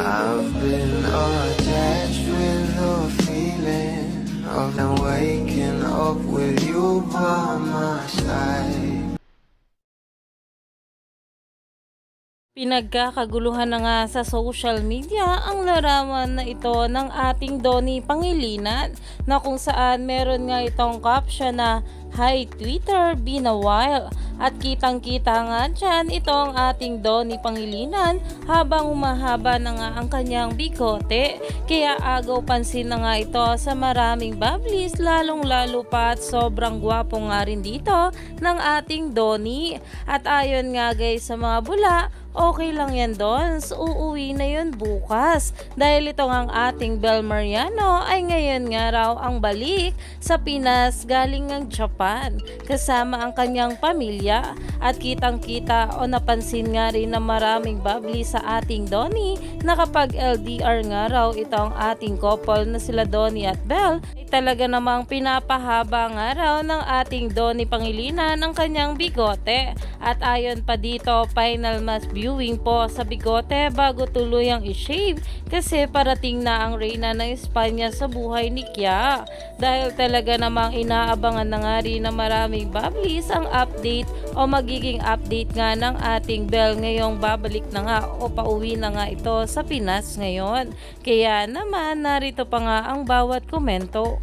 I've been attached with the feeling of them waking up with you by my side. Pinagkakaguluhan na nga sa social media ang larawan na ito ng ating Donnie Pangilinan na kung saan meron nga itong caption na Hi Twitter, been a while. At kitang kita nga dyan itong ating Donnie Pangilinan habang humahaba na nga ang kanyang bigote. Kaya agaw pansin na nga ito sa maraming bablis lalong lalo pa at sobrang gwapo nga rin dito ng ating Donnie. At ayon nga guys sa mga bula, okay lang yan doon. So, uuwi na yun bukas. Dahil ito ang ating Bel Mariano ay ngayon nga raw ang balik sa Pinas galing ng Japan kasama ang kanyang pamilya at kitang kita o napansin nga rin na maraming babli sa ating Donnie na kapag LDR nga raw itong ating couple na sila Donnie at Bel ay talaga namang pinapahaba nga raw ng ating Donnie Pangilinan ang kanyang bigote at ayon pa dito final mass viewing po sa bigote bago tuluyang i-shave kasi parating na ang reyna ng Espanya sa buhay ni Kia dahil talaga namang inaabangan na nga rin na maraming bablis ang update o magiging update nga ng ating Bell ngayong babalik na nga o pauwi na nga ito sa Pinas ngayon. Kaya naman narito pa nga ang bawat komento